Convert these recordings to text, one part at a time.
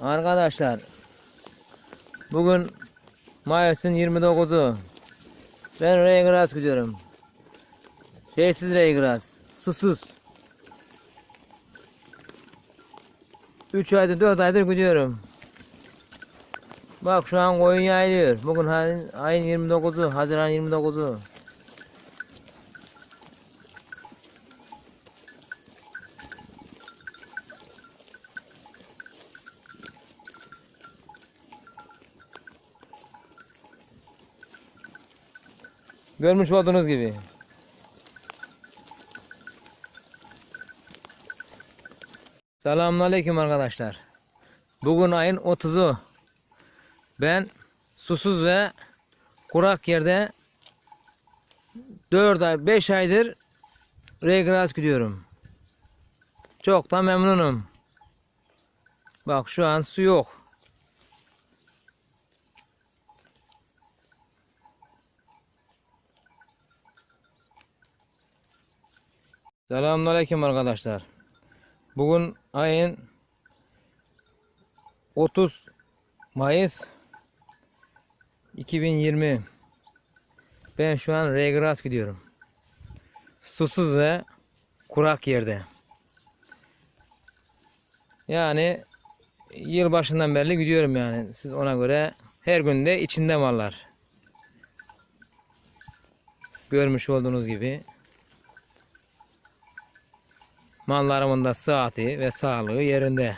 Arkadaşlar bugün Mayıs'ın 29'u. Ben Reygras gidiyorum. Şeysiz Reygras. Susuz. 3 aydır 4 aydır gidiyorum. Bak şu an koyun yayılıyor. Bugün ayın, ayın 29'u. Haziran 29'u. Görmüş olduğunuz gibi. Selamünaleyküm arkadaşlar. Bugün ayın 30'u. Ben susuz ve kurak yerde 4 ay 5 aydır regras gidiyorum. Çok da memnunum. Bak şu an su yok. Selamünaleyküm arkadaşlar. Bugün ayın 30 Mayıs 2020. Ben şu an Regras gidiyorum. Susuz ve kurak yerde. Yani yıl başından beri gidiyorum yani. Siz ona göre her günde içinde varlar. Görmüş olduğunuz gibi. Mallarımın da sıhhati ve sağlığı yerinde.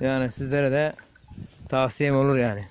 Yani sizlere de tavsiyem olur yani.